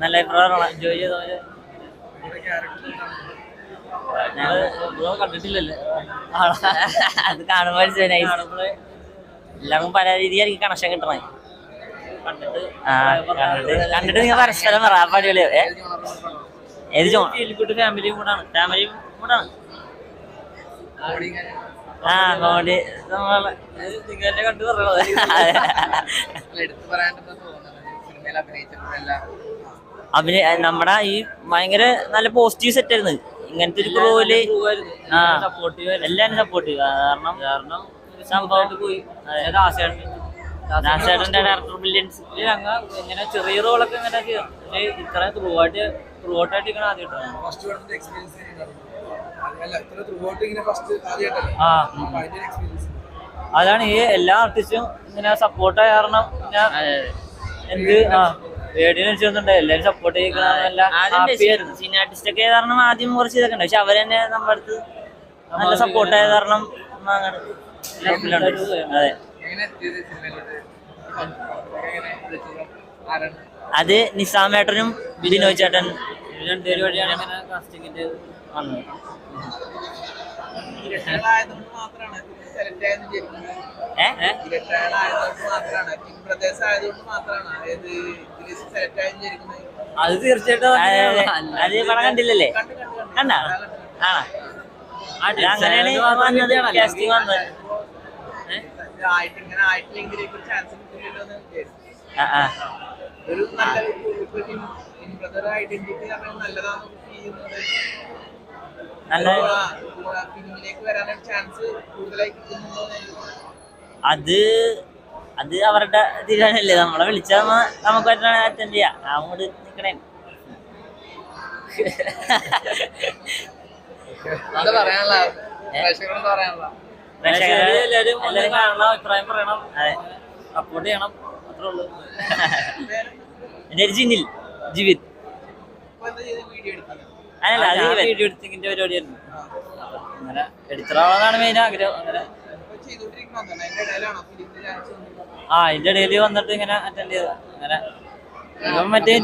നല്ല അഭിപ്രായമാണ്. എൻജോയ് ചെയ്തവര് ഞങ്ങൾ ബ്രോ കണ്ടിട്ടില്ലല്ലേ? അത് കാണുമ്പോൾ നൈസ് എല്ലാവർക്കും പല രീതിയായിരിക്കും കണക്ഷൻ കിട്ടണേ. കണ്ടിട്ട് നിങ്ങൾ പരസ്പരം പറ ഏത് ജോ ഫീൽഗുഡ് ഫാമിലിയും കൂടാണ് ഫാമിലിയും കൂടാണ് ആ കോമഡി നിങ്ങളെ കണ്ടു പറയണത് അഭിനയ നമ്മുടെ ഈ ഭയങ്കര നല്ല പോസിറ്റീവ് സെറ്റ് ആയിരുന്നു. ഇങ്ങനത്തെ ഒരു ക്രൂവിൽ എല്ലാരും സപ്പോർട്ടീവ് കാരണം കാരണം സംഭവം പോയി. ദാസേട്ടന്റെ ഡയറക്ടർ ബ്രില്യൻസ് ഇങ്ങനെ ചെറിയ റോളൊക്കെ ഇങ്ങനെ ചെയ്യും പക്ഷേ ഇത്ര ത്രൂ ആയിട്ട് ത്രൂ ഔട്ട് ആയിട്ട് ഇങ്ങനെ ആദ്യമായിട്ടാണ് ഫസ്റ്റ് വേണമെങ്കിൽ എക്സ്പീരിയൻസ് അല്ല ഇത്ര ത്രൂ ഫസ്റ്റ് ആദ്യമായിട്ടല്ലേ ആ. അപ്പൊ എക്സ്പീരിയൻസ് അതാണ് ഈ എല്ലാ ആർട്ടിസ്റ്റും ഇങ്ങനെ സപ്പോർട്ടായ ആയ കാരണം ഞാൻ എന്ത് ആ. എല്ലാരും സപ്പോർട്ട് ചെയ്യിക്കണം സീനിയർ ആർട്ടിസ്റ്റ് ഒക്കെ കാരണം ആദ്യം കുറച്ച് ഇതൊക്കെ ഉണ്ട് പക്ഷെ അവർ തന്നെ നമ്മുടെ അടുത്ത് നല്ല സപ്പോർട്ട് ആയ കാരണം. അതെ. അത് നിസാമേട്ടനും ബിനോയ് ചേട്ടൻ. രണ്ടുപേരും വഴിയാണ് കാസ്റ്റിംഗിന്റെ വന്നത്. അത് തീർച്ചയായിട്ടും അത് പടം കണ്ടില്ലല്ലേ കണ്ടു ആണോ അങ്ങനെയാണ് കാസ്റ്റിംഗ് വന്നത് ഒരു ചാൻസ് കിട്ടില്ലല്ലോ എന്ന് ആ ആ ഒരു നല്ല ബ്രദർ ഐഡന്റിറ്റി നല്ലതാണെന്ന് ഫീൽ ചെയ്യുന്നത് നല്ല അത് അത് അവരുടെ തീരുമാനമല്ലേ നമ്മളെ വിളിച്ചാൽ നമുക്ക് പറ്റണ അറ്റൻഡ് ചെയ്യാം. അങ്ങോട്ട് നിക്കണേ. അഭിപ്രായം പറയണം. അതെ. സപ്പോർട്ട് ചെയ്യണം. അത്രേ ഉള്ളൂ. ജിനിൽ. ജിവിത് ഇപ്പൊ എന്താ ചെയ്ത് വീഡിയോ എടുക്കുന്നത് അതല്ല അത് വീഡിയോ എഡിറ്റിങ്ങിന്റെ പരിപാടിയായിരുന്നു അങ്ങനെ മെയിൻ ആഗ്രഹം. അങ്ങനെ. ആ അതിന്റെ ഇടയിൽ വന്നിട്ട് ഇങ്ങനെ അറ്റൻഡ് ചെയ്ത അങ്ങനെ. മറ്റേ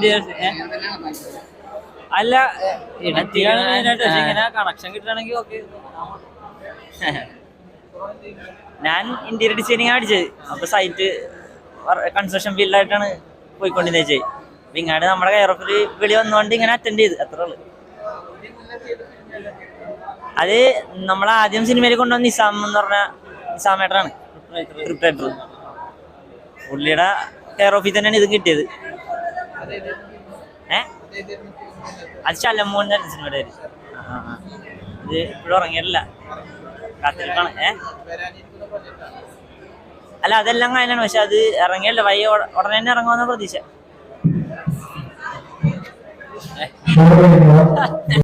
അല്ല എഡിറ്റിംഗാണ് മെയിനായിട്ട് പക്ഷെ ഇങ്ങനെ കണക്ഷൻ കിട്ടുകയാണെങ്കിൽ ഓക്കെ ഞാൻ ഇന്റീരിയർ ഡിസൈനിങ് പഠിച്ചത്. അപ്പൊ സൈറ്റ് കൺസ്ട്രക്ഷൻ ഫീൽഡായിട്ടാണ് പോയിക്കൊണ്ടിരുന്നത് അപ്പൊ ഇങ്ങാട് നമ്മുടെ കെയർ ഓഫിൽ വിളി വന്നുകൊണ്ട് ഇങ്ങനെ അറ്റൻഡ് ചെയ്ത്. അത്രേ ഉള്ളു. അത് നമ്മൾ ആദ്യം സിനിമയിൽ കൊണ്ടുവന്ന നിസാം എന്ന് പറഞ്ഞ നിസാമേട്ടനാണ്. സ്ക്രിപ്റ്റ് പുള്ളിയുടെ കെയർ ഓഫിൽ തന്നെയാണ് ഇത് കിട്ടിയത്. ഏ? അത് ശലമോൻ തന്നെ സിനിമയുടെ പേര്. ഇത് ഇപ്പോഴും ഇറങ്ങിയിട്ടില്ല കാത്തിരിപ്പാണ്. ഏ? അല്ല അതെല്ലാം കാര്യമാണ് പക്ഷെ അത് ഇറങ്ങിയല്ല. വയ്യ ഉടനെ തന്നെ ഇറങ്ങുമെന്ന പ്രതീക്ഷ. no,